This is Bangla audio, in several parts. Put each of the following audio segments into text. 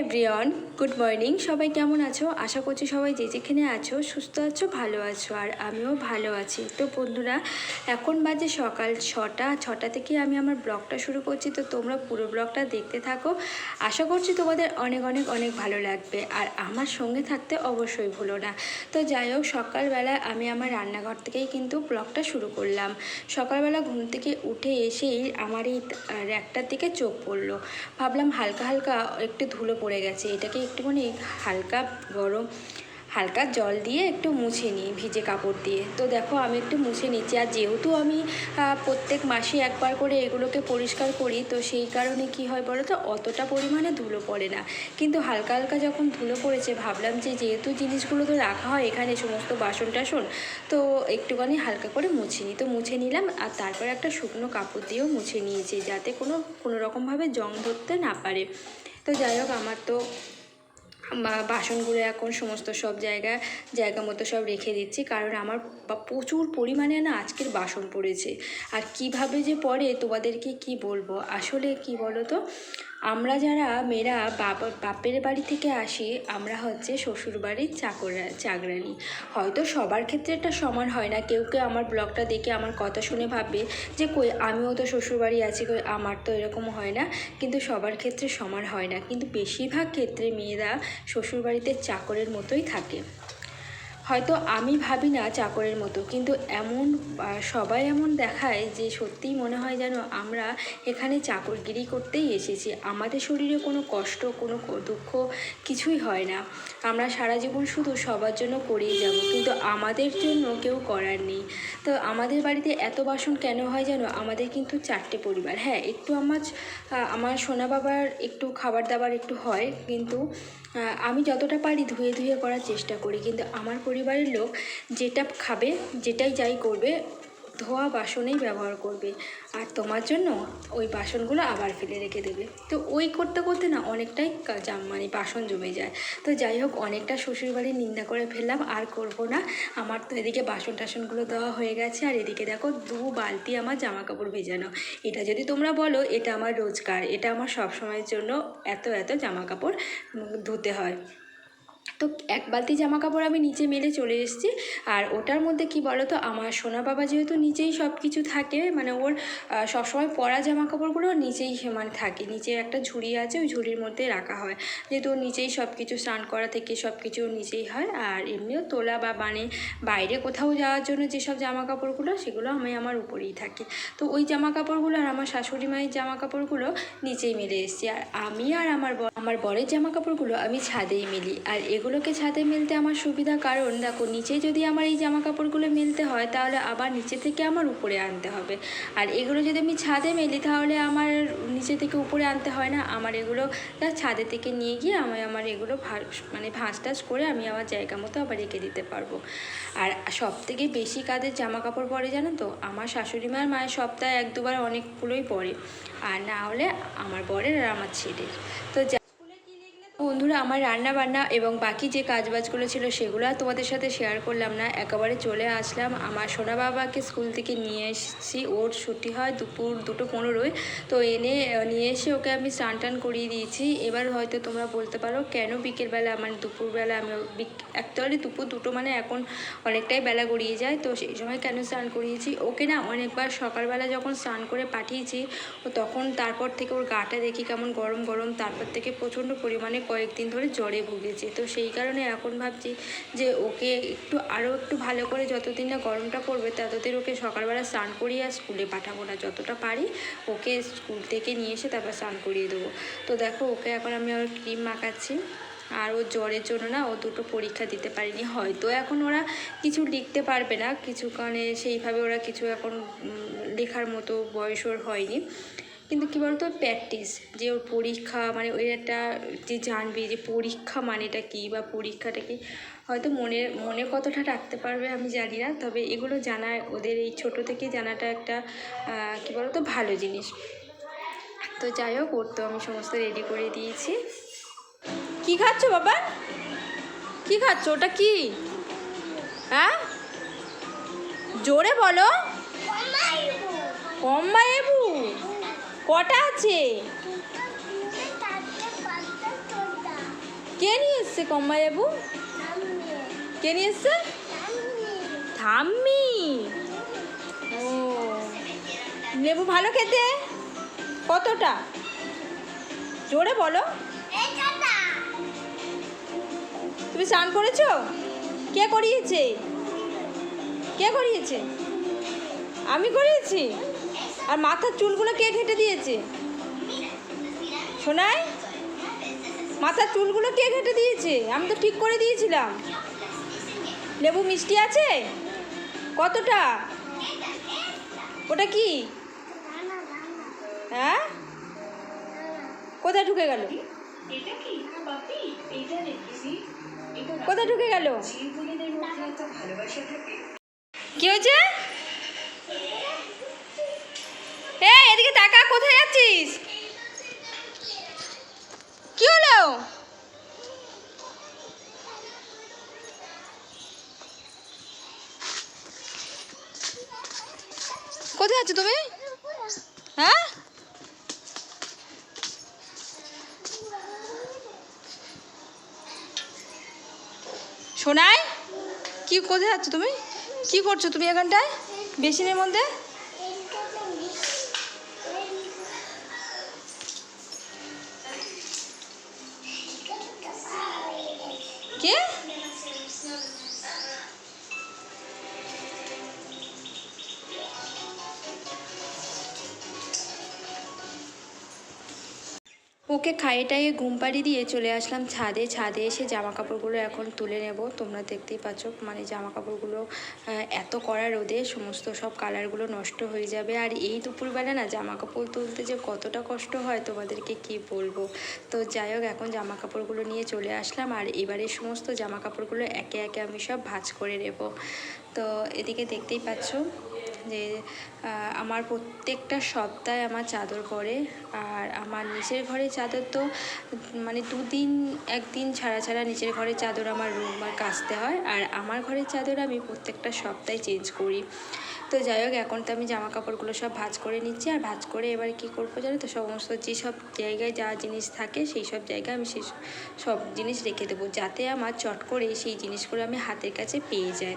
Everyone, good morning. সবাই কেমন আছো? আশা করছি সবাই যে যেখানে আছো, সুস্থ আছো, ভালো আছো, আর আমিও ভালো আছি। তো বন্ধুরা, এখন বাজে সকাল ছটা ছটা থেকে আমি আমার ব্লগটা শুরু করছি। তো তোমরা পুরো ব্লগটা দেখতে থাকো। আশা করছি তোমাদের অনেক অনেক অনেক ভালো লাগবে। আর আমার সঙ্গে থাকতে অবশ্যই ভুলো না। তো যাই হোক সকালবেলা আমি আমার রান্নাঘর থেকেই কিন্তু ব্লগটা শুরু করলাম। সকালবেলা ঘুম থেকে উঠে এসেই আমার এই র্যাকটার দিকে চোখ পড়ল। ভাবলাম হালকা হালকা একটু ধুলো পড়ে গেছে। এটাকে একটুখানি হালকা গরম হালকা জল দিয়ে একটু মুছে নিই, ভিজে কাপড় দিয়ে। তো দেখো, আমি একটু মুছে নিচ্ছি। আর যেহেতু আমি প্রত্যেক মাসে একবার করে এগুলোকে পরিষ্কার করি, তো সেই কারণে কি হয় বলো তো, অতটা পরিমাণে ধুলো পড়ে না। কিন্তু হালকা হালকা যখন ধুলো পড়েছে, ভাবলাম যে যেহেতু জিনিসগুলো তো রাখা হয় এখানে সমস্ত বাসন টাসন, তো একটুখানি হালকা করে মুছে নিই। তো মুছে নিলাম, আর তারপরে একটা শুকনো কাপড় দিয়েও মুছে নিয়েছি, যাতে কোনো কোনো রকমভাবে জং ধরতে না পারে। তো যাই হোক, আমার তো বাসনগুলো এখন সমস্ত সব জায়গা জায়গা মতো সব রেখে দিচ্ছি। কারণ আমার প্রচুর পরিমাণে না আজকের বাসন পড়েছে। আর কীভাবে যে পড়ে, তোমাদেরকে কি বলব? আসলে কি বলো তো আমরা যারা মেয়েরা বাপের বাড়ি থেকে আসি, আমরা হচ্ছে শ্বশুরবাড়ির চাকরা চাকরানি হয়তো সবার ক্ষেত্রে এটা সমান হয় না। কেউ কেউ আমার ব্লগটা দেখে আমার কথা শুনে ভাববে যে, কই, আমিও তো শ্বশুরবাড়ি আছি, কই, আমার তো এরকম হয় না। কিন্তু সবার ক্ষেত্রে সমান হয় না। কিন্তু বেশিরভাগ ক্ষেত্রে মেয়েরা শ্বশুরবাড়িতে চাকরের মতোই থাকে। হয়তো আমি ভাবি না চাকরের মতো, কিন্তু এমন সবাই এমন দেখায় যে সত্যিই মনে হয় যেন আমরা এখানে চাকরগিরি করতেই এসেছি। আমাদের শরীরে কোনো কষ্ট, কোনো দুঃখ কিছুই হয় না। আমরা সারা জীবন শুধু সবার জন্য করেই যাব, কিন্তু আমাদের জন্য কেউ করার নেই। তো আমাদের বাড়িতে এত বাসন কেন হয় যেন আমাদের কিন্তু চারটে পরিবার। হ্যাঁ একটু আমার আমার সোনা বাবার একটু খাবার দাবার একটু হয়, কিন্তু আমি যতটা পারি ধুয়ে ধুয়ে করার চেষ্টা করি, কিন্তু আমার পরিবারের লোক যেটা খাবে, যেটাই যাই করবে, ধোয়া বাসনেই ব্যবহার করবে। আর তোমার জন্য ওই বাসনগুলো আবার ফেলে রেখে দেবে। তো ওই করতে করতে না অনেকটাই মানে বাসন জমে যায়। তো যাই হোক, অনেকটা শ্বশুরবাড়ির নিন্দা করে ফেললাম, আর করব না। আমার তো এদিকে বাসন টাসনগুলো দেওয়া হয়ে গেছে, আর এদিকে দেখো দু বালতি আমার জামা কাপড় ভেজানো। এটা যদি তোমরা বলো, এটা আমার রোজগার, এটা আমার সব সময়ের জন্য এত এত জামা কাপড় ধুতে হয়। তো এক বালতি জামা কাপড় আমি নিচে মেলে চলে এসেছি। আর ওটার মধ্যে কি বলো তো আমার সোনা বাবা যেহেতু নিচেই সব কিছু থাকে মানে ওর সবসময় পরা জামা কাপড়গুলো নিচেই মানে থাকে। নিচে একটা ঝুড়ি আছে, ওই ঝুড়ির মধ্যে রাখা হয়। যেহেতু ওর নিচেই সব কিছু স্নান করা থেকে সব কিছু নিচেই হয়। আর এমনিও তোলা বা মানে বাইরে কোথাও যাওয়ার জন্য যেসব জামা কাপড়গুলো সেগুলো আমি আমার উপরেই থাকে। তো ওই জামা কাপড়গুলো আর আমার শাশুড়ি মায়ের জামা কাপড়গুলো নিচেই মেলে এসেছি। আর আমি আর আমার আমার বরের জামা কাপড়গুলো আমি ছাদেই মিলি। আর এগুলোকে ছাদে মেলতে আমার সুবিধা কারণ, দেখো নিচে যদি আমার এই জামা কাপড়গুলো মেলতে হয়, তাহলে আবার নিচে থেকে আমার উপরে আনতে হবে। আর এগুলো যদি আমি ছাদে মেলি, তাহলে আমার নিচে থেকে উপরে আনতে হয় না। আমার এগুলো ছাদে থেকে নিয়ে গিয়ে আমি আমার এগুলো মানে ভাঁজ টাজ করে আমি আমার জায়গা মতো আবার রেখে দিতে পারব। আর সব থেকে বেশি কাদের জামা কাপড় পরে জানো তো? আমার শাশুড়ি মার মায়ের সপ্তাহে এক দুবার অনেকগুলোই পরে। আর না হলে আমার বরের আর আমার ছেলের। তো বন্ধুরা, আমার রান্না বান্না এবং বাকি যে কাজবাজগুলো ছিল সেগুলো তোমাদের সাথে শেয়ার করলাম না। একেবারে চলে আসলাম। আমার সোনা বাবাকে স্কুল থেকে নিয়ে এসেছি। ওর ছুটি হয় দুপুর দুটো পনেরোয়। তো এনে নিয়ে এসে ওকে আমি স্নান টান করিয়ে দিয়েছি। এবার হয়তো তোমরা বলতে পারো, কেন বিকেলবেলা মানে দুপুরবেলা আমি অ্যাকচুয়ালি দুপুর দুটো মানে এখন অনেকটাই বেলা গড়িয়ে যায়। তো সেই সময় কেন স্নান করিয়েছি? ওকে না অনেকবার সকালবেলা যখন স্নান করে পাঠিয়েছি, ও তখন তারপর থেকে ওর গাটা দেখি কেমন গরম গরম। তারপর থেকে প্রচণ্ড পরিমাণে কয়েকদিন ধরে জ্বরে ভুগেছে। তো সেই কারণে এখন ভাবছি যে ওকে একটু আরও একটু ভালো করে যতদিন না গরমটা পড়বে ততদিন ওকে সকালবেলা স্নান করিয়ে আর স্কুলে পাঠাবো না। যতটা পারি ওকে স্কুল থেকে নিয়ে এসে তারপর স্নান করিয়ে দেবো। তো দেখো, ওকে এখন আমি ওর ক্রিম মাখাচ্ছি। আর ও জ্বরের জন্য না ও দুটো পরীক্ষা দিতে পারিনি হয়তো। এখন ওরা কিছু লিখতে পারবে না। কিছু কারণে সেইভাবে ওরা কিছু এখন লেখার মতো বয়স ওর হয়নি। কিন্তু কী বলতো প্র্যাকটিস যে ওর পরীক্ষা মানে ওই একটা যে জানবে যে পরীক্ষা মানেটা কী বা পরীক্ষাটা কি হয়তো মনে মনে কতটা রাখতে পারবে আমি জানি না তবে এগুলো জানা ওদের এই ছোট থেকে জানাটা একটা কী বলতো ভালো জিনিস। তো যাই হোক ওর তো আমি সমস্ত রেডি করে দিয়েছি। কি খাচ্ছ বাবা? কি খাচ্ছ? ওটা কি? হ্যাঁ? জোরে বলো। কম্বা এবু কটা আছে? কে নিয়ে এসছে কম্মা লেবু কে নিয়ে এসছে? থাম্মি ও। লেবু ভালো খেতে? কতটা? জোরে বলো। তুমি স্নান করেছ? কে করিয়েছে? কে করিয়েছে? আমি করিয়েছি? আর মাথার চুলগুলো কে কেটে দিয়েছে? শোনাই মাথার চুলগুলো কে কেটে দিয়েছে? আমি তো ঠিক করে দিয়েছিলাম। লেবু মিষ্টি আছে? কতটা? ওটা কি? হ্যাঁ? কোথায় ঢুকে গেল? কোথায় ঢুকে গেল? কি হয়েছে এই এদিকে তাকা কোথায় যাচ্ছিস কি হলো? কোথায় আছো তুমি? হ্যাঁ? শোনাই কি কোথায় যাচ্ছ তুমি? কি করছ তুমি এখানটায়? বেসিনের মধ্যে? ওকে খাইয়ে টাইয়ে ঘুম পাড়ি দিয়ে চলে আসলাম ছাদে। ছাদে এসে জামা কাপড়গুলো এখন তুলে নেব। তোমরা দেখতেই পাচ্ছ মানে জামা কাপড়গুলো এত কড়া রোদে সমস্ত সব কালারগুলো নষ্ট হয়ে যাবে। আর এই দুপুরবেলা না জামা কাপড় তুলতে যে কতটা কষ্ট হয়, তোমাদেরকে কি বলব? তো যাই হোক, এখন জামা কাপড়গুলো নিয়ে চলে আসলাম। আর এবারে সমস্ত জামা কাপড়গুলো একে একে আমি সব ভাঁজ করে নেব। তো এদিকে দেখতেই পাচ্ছ যে আমার প্রত্যেকটা সপ্তাহে আমার চাদর পরে। আর আমার নিচের ঘরে চাদর তো মানে দুদিন, একদিন ছাড়া ছাড়া নিচের ঘরের চাদর আমার রুম আর কাচতে হয়। আর আমার ঘরের চাদর আমি প্রত্যেকটা সপ্তাহে চেঞ্জ করি। তো যাই হোক, এখন তো আমি জামা কাপড়গুলো সব ভাঁজ করে নিচ্ছি। আর ভাঁজ করে এবার কি করব জানো তো? সমস্ত যেসব জায়গায় যা জিনিস থাকে, সেই সব জায়গায় আমি সেই সব জিনিস রেখে দেবো। যাতে আমার চট করে সেই জিনিসগুলো আমি হাতের কাছে পেয়ে যাই।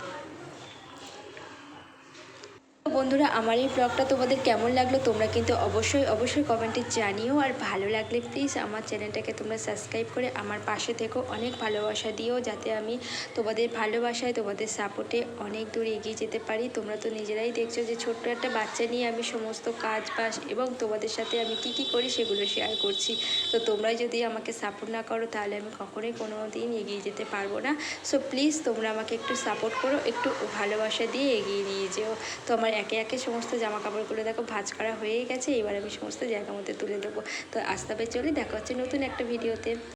বন্ধুরা, আমার এই ব্লগটা তোমাদের কেমন লাগল তোমরা কিন্তু অবশ্যই অবশ্যই কমেন্টে জানিও। আর ভালো লাগলে প্লিজ আমার চ্যানেলটাকে তোমরা সাবস্ক্রাইব করে আমার পাশে থেকো। অনেক ভালোবাসা দিও যাতে আমি তোমাদের ভালোবাসায়, তোমাদের সাপোর্টে অনেক দূর এগিয়ে যেতে পারি। তোমরা তো নিজেরাই দেখছ যে ছোট্ট একটা বাচ্চা নিয়ে আমি সমস্ত কাজ বাজ এবং তোমাদের সাথে আমি কি কি করি সেগুলো শেয়ার করছি। তো তোমরা যদি আমাকে সাপোর্ট না করো, তাহলে আমি কখনোই কোনো দিন এগিয়ে যেতে পারব না। সো প্লিজ তোমরা আমাকে একটু সাপোর্ট করো, একটু ভালোবাসা দিয়ে এগিয়ে নিয়ে যেও। তো আমার একে একে সমস্ত জামা কাপড়গুলো দেখো ভাজ করা হয়ে গেছে। এবার আমি সমস্ত জায়গা মধ্যে তুলে দেবো। তো আস্তে আস্তে চলে, দেখা হচ্ছে নতুন একটা ভিডিওতে।